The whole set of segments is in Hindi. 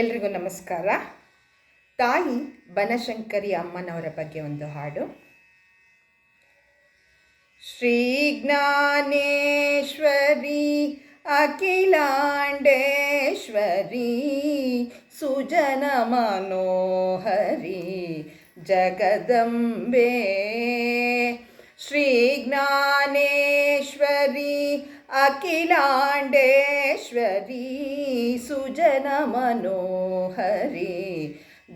ಎಲ್ರಿಗೂ ನಮಸ್ಕಾರ. ತಾಯಿ ಬನಶಂಕರಿ ಅಮ್ಮನವರ ಬಗ್ಗೆ ಒಂದು ಹಾಡು. ಶ್ರೀ ಜ್ಞಾನೇಶ್ವರಿ ಅಖಿಲಾಂಡೇಶ್ವರಿ ಸುಜನ ಮನೋಹರಿ ಜಗದಂಬೆ. श्रीज्ञानेश्वरी अखिलाण्डेश्वरी सुजनमनोहरी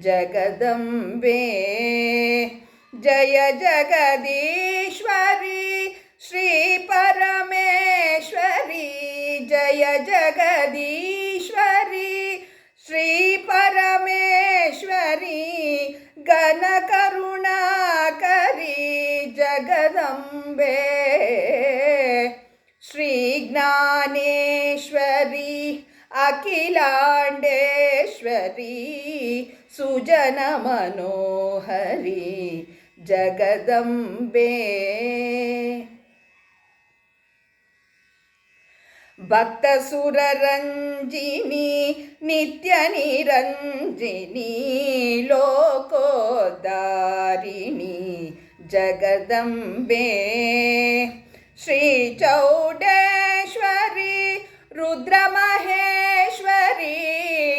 जगदम्बे जय जगदीश्वरी श्रीपरमेश्वरी जय जगदी ಜಗದಂಬೆ ಶ್ರೀ ಜ್ಞಾನೇಶ್ವರಿ ಅಖಿಲಾಂಡೇಶ್ವರಿ ಸುಜನ ಮನೋಹರಿ ಜಗದಂಬೆ जगदम्बे। श्रीचौडेश्वरी रुद्रमहेश्वरी।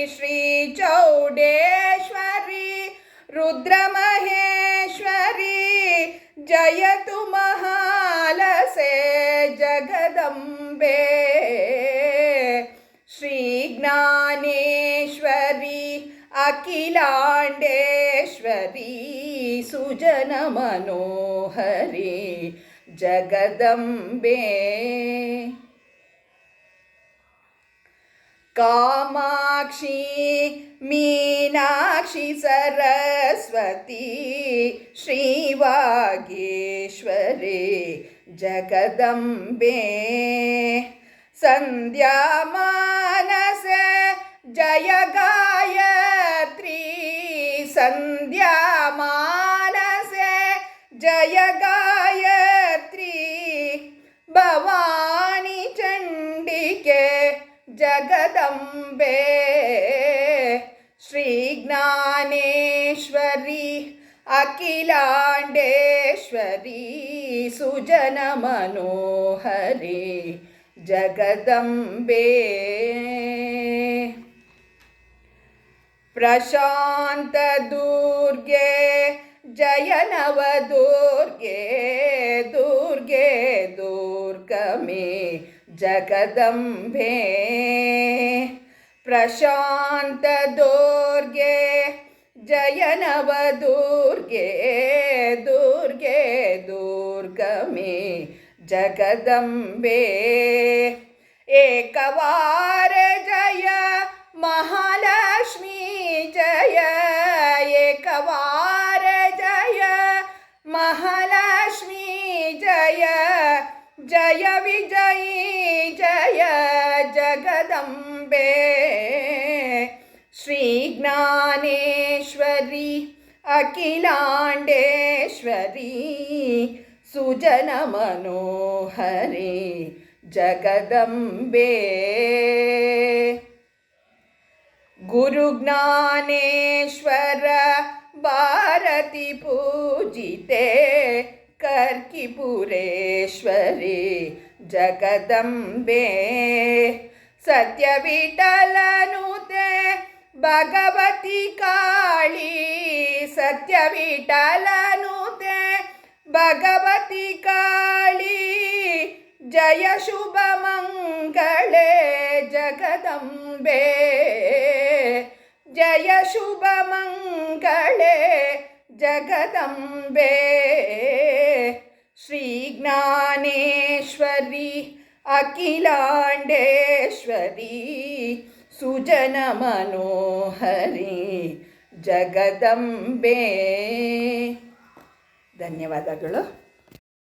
श्रीचौडेश्वरी रुद्रमहेश्वरी। जयतु महालसे जगदम्बे। श्रीज्ञानेश्वरी अखिलाण्डेश्वरी सुजनमनोहरी जगदम्बे। कामाक्षी मीनाक्षी सरस्वती श्रीवागेश्वरे जगदम्बे। सन्ध्यामानस जय गाय सन्ध्यामानसे जय गायत्री भवानी चण्डिके जगदम्बे श्रीज्ञानेश्वरी अखिलाण्डेश्वरी सुजनमनोहरी जगदम्बे प्रशांत दुर्गे जय नव दुर्गे दुर्गमे जगदम्बे। प्रशान्तदुर्गे प्रशांत दुर्गे दुर्गमे जगदम्बे। एकवा जय विजयी जय जगदंबे जगदम्बे श्रीज्ञानेश्वरी अखिलाण्डेश्वरी सुजनमनोहरे जगदम्बे। गुरुज्ञानेश्वर भारती पूजिते। कर्किपुरेश्वरी जगदम्बे। सत्यविठलनुते भगवती काळी सत्यविठलनुते भगवती काळी जय शुभमङ्गले जगदम्बे। जय शुभमङ्गले जगदम्बे। ಅಖಿಲಾಂಡೇಶ್ವರಿ ಸುಜನ ಮನೋಹರಿ ಜಗದಂಬೆ. ಧನ್ಯವಾದಗಳು.